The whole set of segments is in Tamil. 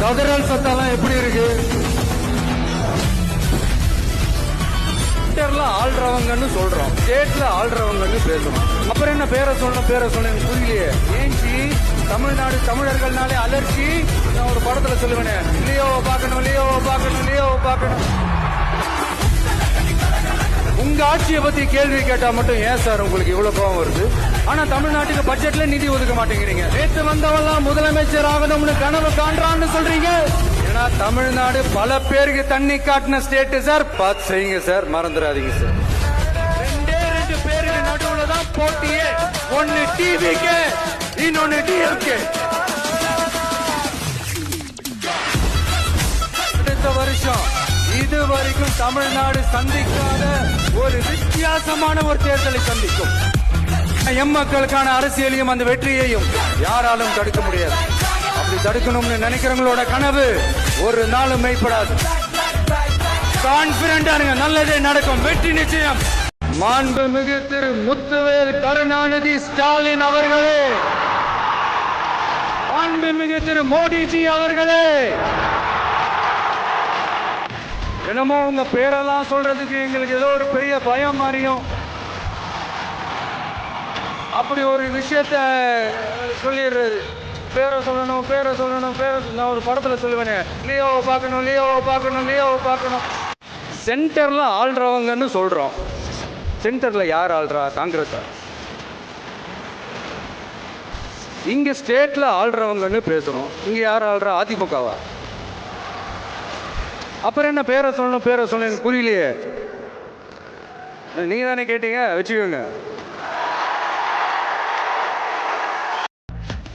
கதறல் சத்தம்லாம் எப்படி இருக்கு? சென்டர்ல ஆள்றவங்கன்னு சொல்றோம். ஸ்டேட்ல ஆள்றவங்கன்னு பேசுறோம். அப்புறம் என்ன பேரை சொல்லணும் பேரை சொல்லணும் எனக்கு புரியலையே. ஏன்ச்சி தமிழ்நாடு தமிழர்கள்னாலே அலர்ச்சி. நான் ஒரு படத்துல சொல்லுவேனே. லியோவை பார்க்கணும் லியோவை பார்க்கணும் லியோவை பார்க்கணும். உங்க ஆட்சியை பத்தி கேள்வி கேட்டா மட்டும் ஏன் சார் உங்களுக்கு இவ்வளவு கோபம் வருது? ஆனா தமிழ்நாட்டுக்கு பட்ஜெட்ல நிதி ஒதுக்க மாட்டேங்கிறீங்க. நேற்று வந்தவெல்லாம் முதலமைச்சர் ஆகணும்னு கனவு காண்றான்னு சொல்றீங்க. ஏன்னா தமிழ்நாடு பல பேருக்கு தண்ணி காட்டின ஸ்டேட் சார். பார்த்து செய்யுங்க சார் மறந்துடாதீங்க சார். ரெண்டே ரெண்டு பேருக்கு நடுவுல தான் போட்டியே. ஒன்னு டிவிக்கு இன்னொன்னு டிஎம்கே அடுத்த வருஷம் தமிழ்நாடு சந்திக்காத ஒரு வித்தியாசமான ஒரு தேர்தலை சந்திக்கும். எம் மக்களுக்கான அரசியலையும் அந்த வெற்றியையும் யாராலும் தடுக்க முடியாது. அப்படி தடுக்கணும்னு நினைக்கிறவங்களோட கனவு ஒரு நாளும் மெய்ப்படாது. கான்பிடண்டா இருங்க நல்லதே நடக்கும் வெற்றி நிச்சயம். மாண்புமிகு திரு முத்துவேல் கருணாநிதி ஸ்டாலின் அவர்களே. மாண்புமிகு திரு மோடிஜி அவர்களே. என்னமோ உங்க பேரெல்லாம் சொல்றதுக்கு எங்களுக்கு ஏதோ ஒரு பெரிய பயம் மாதிரியும். அப்படி ஒரு விஷயத்த சொல்லிடுறது. பேரை சொல்லணும் பேரை சொல்லணும் பேரை நான் ஒரு படத்துல சொல்லுவேனே. லியோவை பார்க்கணும் லியோவை பார்க்கணும் லியோவை பார்க்கணும். சென்டர்ல ஆள்றவங்கன்னு சொல்றோம். சென்டர்ல யார் ஆள்றா? காங்கிரஸா? இங்க ஸ்டேட்ல ஆள்றவங்கன்னு பேசுறோம். இங்க யார் ஆள்றா? அதிமுகவா? அப்புறம் என்ன பேரை சொல்லணும் பேரை சொல்லணும் எனக்கு புரியலையே நீங்க தானே கேட்டீங்க வச்சுக்கோங்க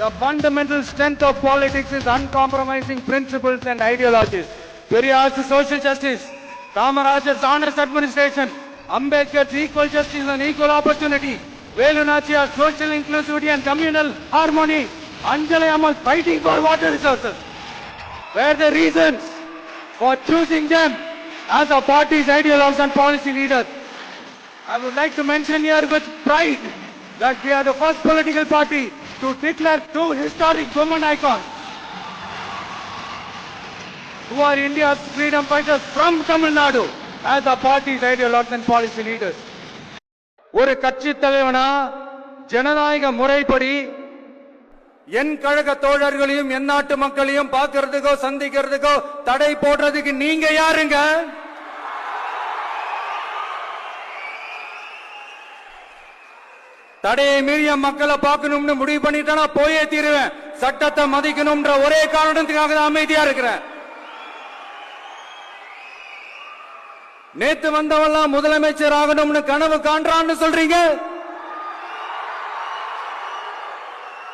The fundamental strength of politics is uncompromising principles and ideologies. Periyar's social justice, Kamaraj's honest administration, Ambedkar's equal justice and equal opportunity, Velu Nachiar's social inclusivity and communal harmony, Anjali Amal fighting for water resources were the reasons for choosing them as our party's ideologues and policy leaders. I would like to mention here with pride that we are the first political party to declare two historic women icons who are India's freedom fighters from Tamil Nadu as our party's ideologues and policy leaders. ஒரு கட்சி தலைவனா ஜனநாயக முறைப்படி என் கழக தோழர்களையும் என் நாட்டு மக்களையும் பார்க்கறதுக்கோ சந்திக்கிறதுக்கோ தடை போடுறதுக்கு நீங்க யாருங்க? தடையை மீறிய மக்களை பார்க்கணும்னு முடிவு பண்ணிட்டா போயே தீருவேன். சட்டத்தை மதிக்கணும்ன்ற ஒரே காரணத்துக்காக தான் அமைதியா இருக்கிறேன். நேத்து வந்தவெல்லாம் முதலமைச்சர் ஆகணும்னு கனவு காண்றான்னு சொல்றீங்க?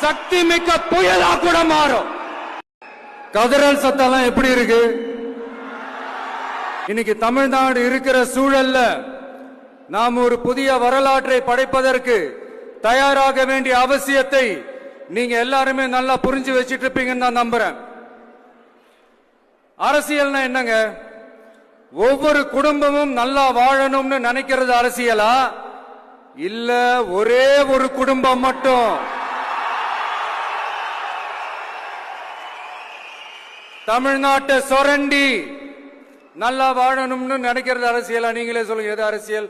சக்தி மிக்க புயலா கூட மாறும். கதிரல் சத்தம்லாம் எப்படி இருக்கு? இன்னைக்கு தமிழ்நாடு இருக்கிற சூழல்ல நாம் ஒரு புதிய வரலாற்றை படைப்பதற்கு தயாராக வேண்டிய அவசியத்தை நீங்க எல்லாருமே நல்லா புரிஞ்சு வச்சிட்டு இருப்பீங்கன்னு நான் நம்புறேன். அரசியல்னா என்னங்க? ஒவ்வொரு குடும்பமும் நல்லா வாழணும்னு நினைக்கிறது அரசியலா? இல்ல ஒரே ஒரு குடும்பம் மட்டும்? தமிழ்நாட்டை சொரண்டி நல்லா வாழணும்னு நினைக்கிறது அரசியலா? நீங்களே சொல்லுங்க எது அரசியல்?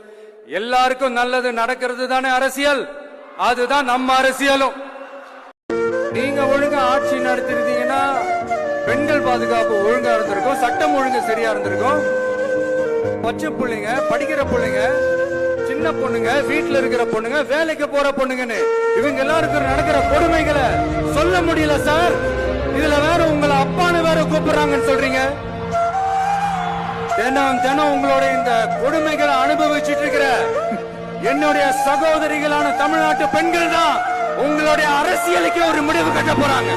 எல்லாருக்கும் நல்லது நடக்கிறது தானே அரசியல்? அதுதான் நம்ம அரசியலும். நீங்க ஒழுங்கா ஆட்சி நடத்திருந்தீங்கன்னா பெண்கள் பாதுகாப்பு ஒழுங்கா இருந்திருக்கும் சட்டம் ஒழுங்கு சரியா இருந்திருக்கும். பச்சை பிள்ளைங்க படிக்கிற பிள்ளைங்க சின்ன பொண்ணுங்க வீட்டுல இருக்கிற பொண்ணுங்க வேலைக்கு போற பொண்ணுங்கன்னு இவங்க எல்லாருக்கும் நடக்கிற கொடுமைகளை சொல்ல முடியல சார். இதுல வேற உங்களை அப்பான்னு வேற கூப்பிடுறாங்கன்னு சொல்றீங்க. தினம் தினம் உங்களோட இந்த கொடுமைகளை அனுபவிச்சுட்டு இருக்கிற என்னுடைய சகோதரிகளான தமிழ்நாட்டு பெண்கள் தான் உங்களுடைய அரசியலுக்கே ஒரு முடிவு கட்ட போறாங்க.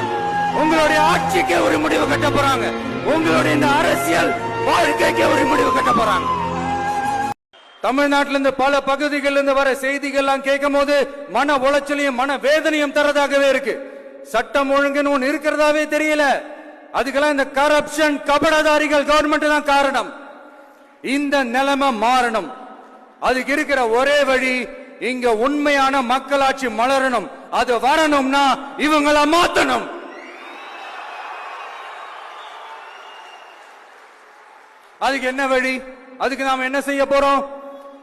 உங்களுடைய ஆட்சிக்கே ஒரு முடிவு கட்ட போறாங்க. உங்களுடைய இந்த அரசியல் வாழ்க்கைக்கே ஒரு முடிவு கட்ட போறாங்க. தமிழ்நாட்டிலிருந்து பல பகுதிகளிலிருந்து வர செய்திகள் எல்லாம் கேட்கும் போது மன உளைச்சலையும் மன வேதனையும் தரதாகவே இருக்கு. சட்டம் ஒழுங்குன்னு ஒண்ணு இருக்கிறதாவே தெரியல. அதுக்கெல்லாம் இந்த கரப்ஷன் கபடதாரிகள் கவர்மெண்ட் தான் காரணம். இந்த நிலைமை மாறணும். அதுக்கு இருக்கிற ஒரே வழி இங்க உண்மையான மக்களாட்சி மலரணும். அது வரணும்னா இவங்கள மாத்தணும். அதுக்கு என்ன வழி? அதுக்கு நாம என்ன செய்ய போறோம்?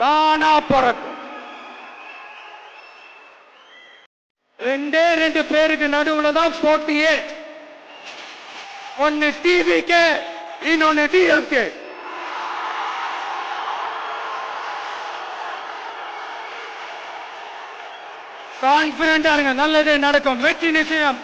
தானா பறக்கும். ரெண்டே ரெண்டு பேருக்கு நடுவுல தான் போட்டியே. ஒன்னு டிவிக்கு இன்னொன்னு டிஎம்கே கான்பிடண்டா இருங்க நல்லதே நடக்கும். வெற்றி நிச்சயம்.